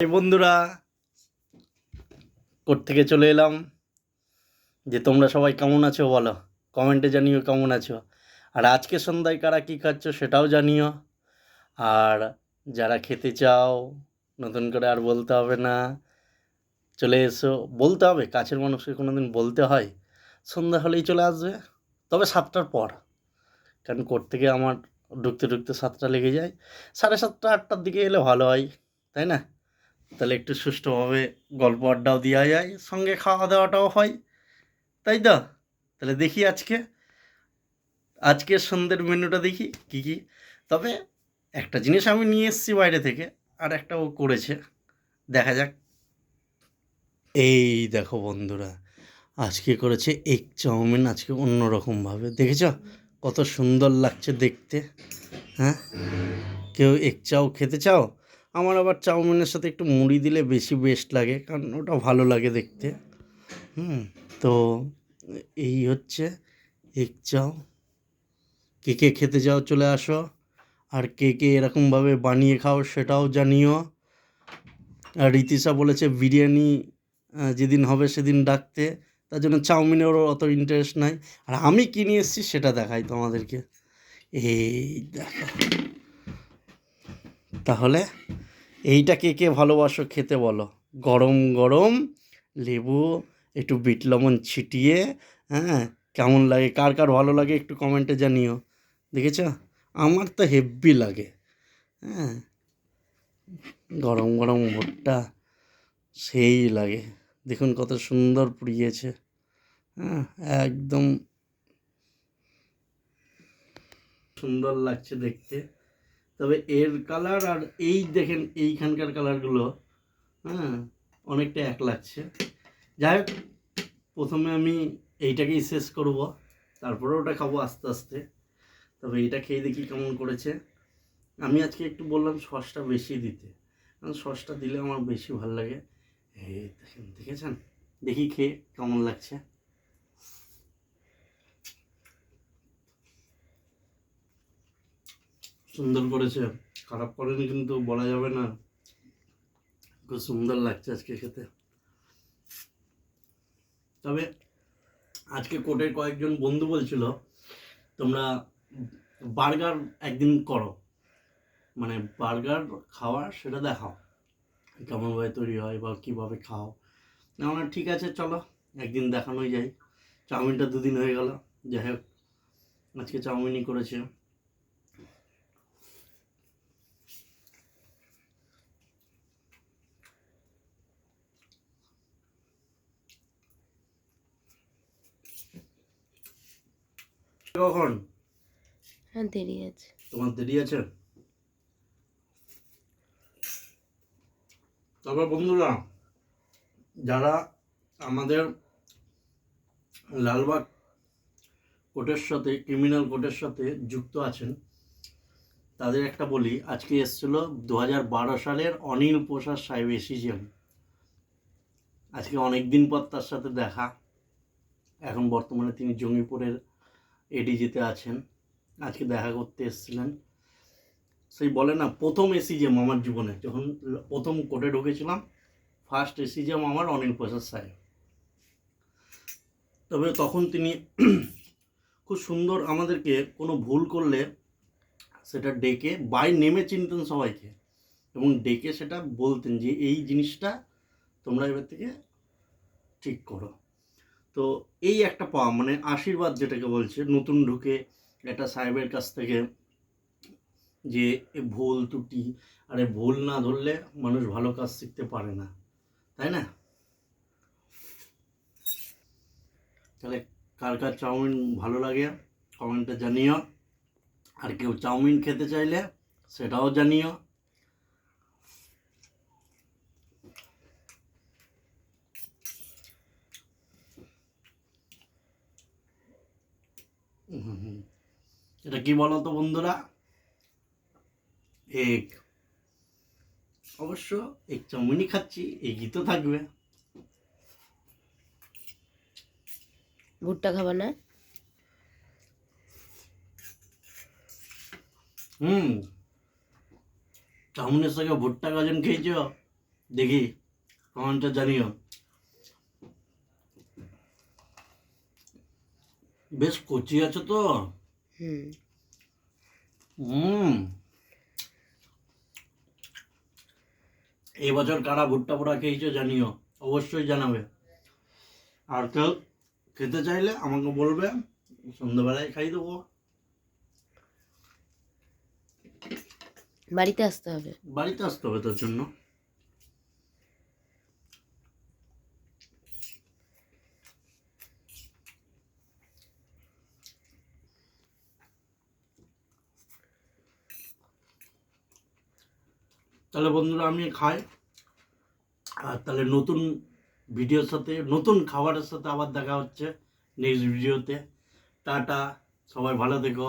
বন্ধুরা কোর্ট থেকে চলে এলাম? যে তোমরা সবাই কেমন আছো বলো কমেন্টে জানিও কেমন আছো। আর আজকে সন্ধ্যায় কারা কী খাচ্ছ সেটাও জানিও। আর যারা খেতে চাও, নতুন করে আর বলতে হবে না, চলে এসো। বলতে হবে, কাছের মানুষকে কোনো দিন বলতে হয়, সন্ধ্যা হলেই চলে আসবে। তবে সাতটার পর, কারণ কোর্ট থেকে আমার ঢুকতে ঢুকতে সাতটা লেগে যায়। সাড়ে সাতটা, আটটার দিকে এলে ভালো হয়, তাই না? তাহলে একটু সুষ্ঠুভাবে গল্প আড্ডাও দেওয়া যায়, সঙ্গে খাওয়া দাওয়াটাও হয়, তাই তো? তাহলে দেখি আজকে। আজকের সন্ধ্যের মেনুটা দেখি, কি কি। তবে একটা জিনিস আমি নিয়ে এসেছি বাইরে থেকে, আর একটা ও করেছে। দেখা যাক। এই দেখো বন্ধুরা, আজকে করেছে এগ চাউমিন আজকে অন্যরকমভাবে। দেখেছ? কত সুন্দর লাগছে দেখতে হ্যাঁ? কেউ এগ চাও খেতে চাও? আমার আবার চাউমিনের সাথে একটু মুড়ি দিলে বেশি বেস্ট লাগে, কারণ ওটা ভালো লাগে দেখতে। হুম, তো এই হচ্ছে এক চাও কে কে খেতে যাও চলে আসো, আর কে কে এরকমভাবে বানিয়ে খাও সেটাও জানিও। আর রীতিশা বলেছে বিরিয়ানি যেদিন হবে সেদিন ডাকতে, তার জন্য চাউমিনেরও অত ইন্টারেস্ট নাই। আর আমি কিনে এসেছি সেটা দেখাই তোমাদেরকে। এই দেখো। তাহলে এইটা কে কে ভালোবাসো খেতে বলো? গরম গরম, লেবু, একটু বিট লবণ ছিটিয়ে হ্যাঁ? কেমন লাগে? কার কার ভালো লাগে একটু কমেন্টে জানিও। দেখেছ? আমার তো হেভি লাগে হ্যাঁ? গরম গরম ভুট্টা, সেই লাগে। দেখুন কত সুন্দর পুড়িয়েছে হ্যাঁ? একদম সুন্দর লাগছে দেখতে। তবে এর কালার আর এই দেখেন এইখানকার কালারগুলো হ্যাঁ অনেকটা এক লাগছে। যাই হোক, প্রথমে আমি এইটাকেই শেষ করব, তারপরে ওটা খাব আস্তে আস্তে। তবে এইটা খেয়ে দেখি কেমন করেছে। আমি আজকে একটু বললাম সসটা বেশি দিতে, কারণ সসটা দিলে আমার বেশি ভালো লাগে। এই দেখেন, দেখেছেন? দেখি খেয়ে কেমন লাগছে। সুন্দর করেছে। খারাপ করেনি কিন্তু বলা যাবে না। খুব সুন্দর লাগছে আজকে খেতে। তবে আজকে কোর্টের কয়েকজন বন্ধু বলছিল তোমরা বার্গার একদিন করো। মানে বার্গার খাওয়া সেটা দেখাও। কেমনভাবে তৈরি হয় বা কীভাবে খাও। আমরা ঠিক আছে চলো একদিন দেখানোই যায় চাউমিনটা দুদিন হয়ে গেল। যাই হোক আজকে চাউমিনই করেছে। কখন? হ্যাঁ দেরি আছে। তোমার দেরি আছে? তবে বন্ধুরা যারা আমাদের লালবাগ কোর্টের সাথে ক্রিমিনাল কোর্টের সাথে যুক্ত আছেন তাদের একটা বলি আজকে এসেছিল দু হাজার বারো সালের অনিল প্রসাদ সাহেব এসিজিএম আজকে অনেক দিন পর তার সাথে দেখা। এখন বর্তমানে তিনি জঙ্গিপুরের এডিজিতে আছেন। আজকে দেখা করতে এসেছিলেন। সেই বলে না, প্রথম এসিজিএম আমার জীবনে। যখন প্রথম কোর্টে ঢুকেছিলাম ফার্স্ট এসিজিএম আমার অনিল প্রসাদ সাহেব তবে তখন তিনি খুব সুন্দর আমাদেরকে কোনো ভুল করলে সেটা ডেকে বাই নেমে চিনতেন সবাইকে। এবং ডেকে সেটা বলতেন যে, এই জিনিসটা তোমরা এবার থেকে ঠিক করো। তো এই একটা পাওয়া মানে আশীর্বাদ যেটাকে বলছে, নতুন ঢুকে একটা সাহেবের কাছ থেকে যে ভুল ত্রুটি, আরে ভুল না ধরলে মানুষ ভালো কাজ শিখতে পারে না, তাই না? তাহলে কার কার চাউমিন ভালো লাগে, কমেন্টে জানিও। আর কেউ চাউমিন খেতে চাইলে সেটাও জানিও। এটা কি বলো তো বন্ধুরা? এক। অবশ্য এক চাউমিনই খাচ্ছি এগই তো থাকবে। ভুট্টা খাবা না? হুম। চাউমিনের সঙ্গে ভুট্টা গাজন খেয়েছ? দেখি কমেন্টটা জানিও। বেশ কচি আছে তো। হুম। হুম। এবছর কারা ভুট্টা পোড়া খেয়েছো জানিও অবশ্যই জানাবে। আর কেউ খেতে চাইলে আমাকে বলবে সন্ধ্যাবেলায় খাই দেবো। বাড়িতে আসতে হবে। বাড়িতে আসতে হবে তোর জন্য। তাহলে বন্ধুরা আমি খাই। আর তাহলে নতুন ভিডিওর সাথে, নতুন খাবারের সাথে আবার দেখা হচ্ছে নেক্সট ভিডিওতে টাটা, সবাই ভালো থেকো।